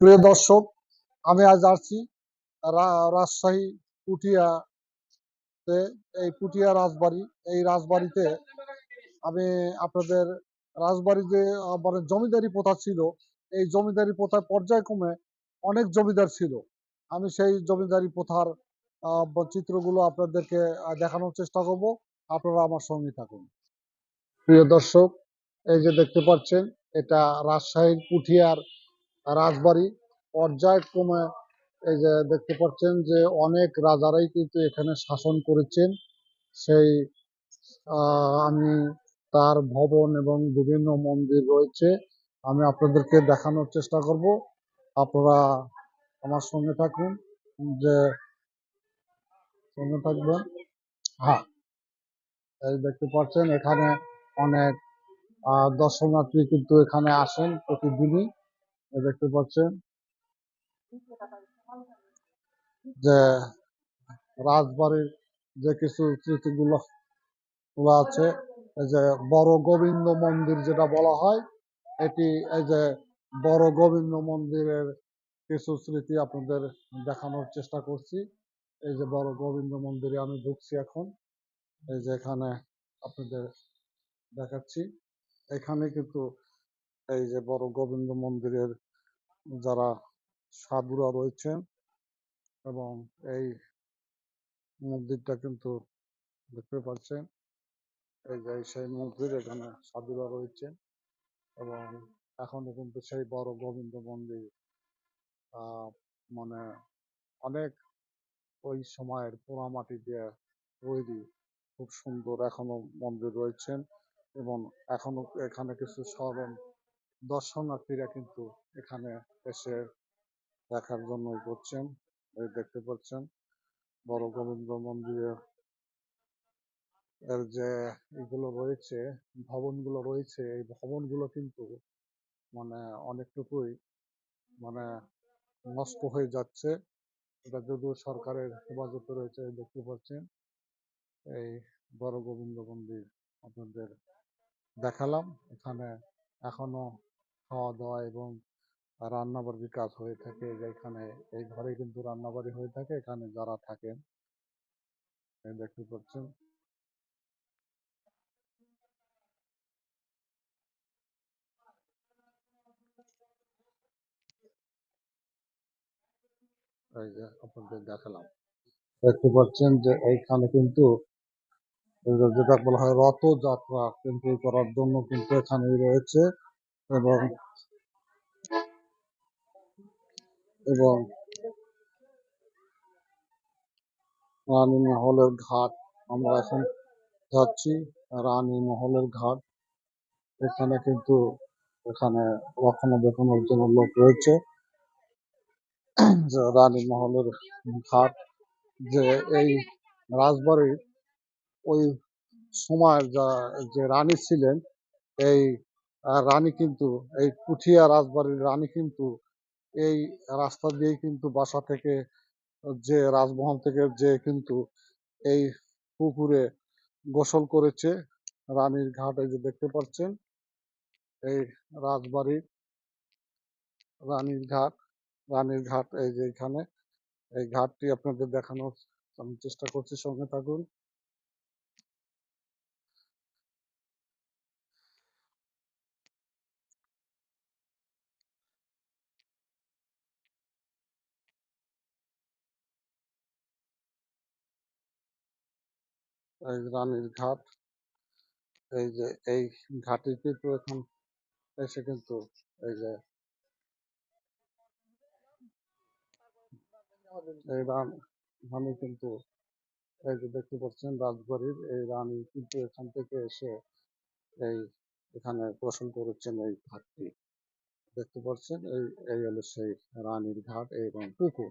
প্রিয় দর্শক, আমি আজ আসছি রাজশাহী পুঠিয়াতে এই পুঠিয়া রাজবাড়ি, এই রাজবাড়িতে আমি আপনাদের রাজবাড়ি যে মানে জমিদারি প্রথা ছিল, এই জমিদারি প্রথার পর্যায়ক্রমে অনেক জমিদার ছিল। আমি সেই জমিদারি প্রথার চিত্রগুলো আপনাদেরকে দেখানোর চেষ্টা করব। আপনারা আমার সঙ্গে থাকুন। প্রিয় দর্শক, এই যে দেখতে পাচ্ছেন এটা রাজশাহীর পুঠিয়ার রাজবাড়ি। পর্যায়ক্রমে এই যে দেখতে পাচ্ছেন যে অনেক রাজারাই কিন্তু এখানে শাসন করেছেন। সেই আমি তার ভবন এবং বিভিন্ন মন্দির রয়েছে। আমি আপনাদেরকে দেখানোর চেষ্টা করব। আপনারা আমার সঙ্গে থাকুন। যে, সঙ্গে থাকবেন? হ্যাঁ। এই দেখতে পাচ্ছেন এখানে অনেক দর্শনার্থী কিন্তু এখানে আসেন প্রতিদিনই। দেখতে পাচ্ছেন যে রাজবাড়ির যে কিছু স্মৃতিগুলো গুলো আছে, এই যে বড় গোবিন্দ মন্দির যেটা বলা হয়, এটি এই যে বড় গোবিন্দ মন্দিরের কিছু স্মৃতি আপনাদের দেখানোর চেষ্টা করছি। এই যে বড় গোবিন্দ মন্দিরে আমি ঢুকছি এখন। এই যে এখানে আপনাদের দেখাচ্ছি। এখানে কিন্তু এই যে বড় গোবিন্দ মন্দিরের যারা সাধুরা রয়েছেন এবং এই মন্দিরটা কিন্তু দেখতে পাচ্ছেন। এই যে সেই মন্দির এখানে সাধুরা রয়েছে এবং এখনও কিন্তু সেই বড় গোবিন্দ মন্দির মানে অনেক ওই সময়ের পোড়ামাটি দিয়ে তৈরি খুব সুন্দর এখনও মন্দির রয়েছেন। এবং এখনও এখানে কিছু স্মরণ দর্শনার্থীরা কিন্তু এখানে এসে দেখার জন্য করছেন। এই দেখতে পাচ্ছেন, বড় গোবিন্দ মন্দিরে এর যে এগুলো রয়েছে, ভবনগুলো রয়েছে, এই ভবনগুলো কিন্তু মানে অনেকটুকুই মানে নষ্ট হয়ে যাচ্ছে। এটা যদিও সরকারের হেফাজতে রয়েছে দেখতে পাচ্ছেন। এই বড় গোবিন্দ মন্দির আপনাদের দেখালাম। এখানে এখনও খাওয়া দাওয়া এবং রান্নাবাড়ির কাজ হয়ে থাকে। এখানে, এই ঘরে কিন্তু রান্নাবাড়ি হয়ে থাকে। এখানে যারা থাকেন দেখতে পাচ্ছেন। আপনাদের দেখালাম। দেখতে পাচ্ছেন যে এইখানে কিন্তু যেটা বলা হয় রথযাত্রা কিন্তু করার জন্য কিন্তু এখানেই রয়েছে এবং এবং রানী মহলের ঘাট, আমরা এখন যাচ্ছি রানী মহলের ঘাট। এখানে কিন্তু এখানে রক্ষণাবেক্ষণের জন্য লোক রয়েছে। রানী মহলের ঘাট যে এই রাজবাড়ির ওই সময় যা, যে রানী ছিলেন, এই রানী কিন্তু, এই পুঠিয়া রাজবাড়ির রানী কিন্তু এই রাস্তা দিয়েই কিন্তু বাসা থেকে, যে রাজমহল থেকে যে কিন্তু এই পুকুরে গোসল করেছে, রানীর ঘাট এই যে দেখতে পাচ্ছেন, এই রাজবাড়ির রানীর ঘাট রানীর ঘাট এই যে এখানে, এই ঘাটটি আপনাদের দেখানোর আমি চেষ্টা করছি সঙ্গে থাকুন। এই রানীর ঘাট, এই যে এই ঘাটে কিন্তু এখন এসে কিন্তু এই যে এই রান কিন্তু এই যে দেখতে পাচ্ছেন রাজবাড়ির, এই রানী কিন্তু এখান থেকে এসে এই এখানে গোসল করেছেন এই ঘাটটি। দেখতে পাচ্ছেন এই এই হলো সেই রানীর ঘাট এবং পুকুর।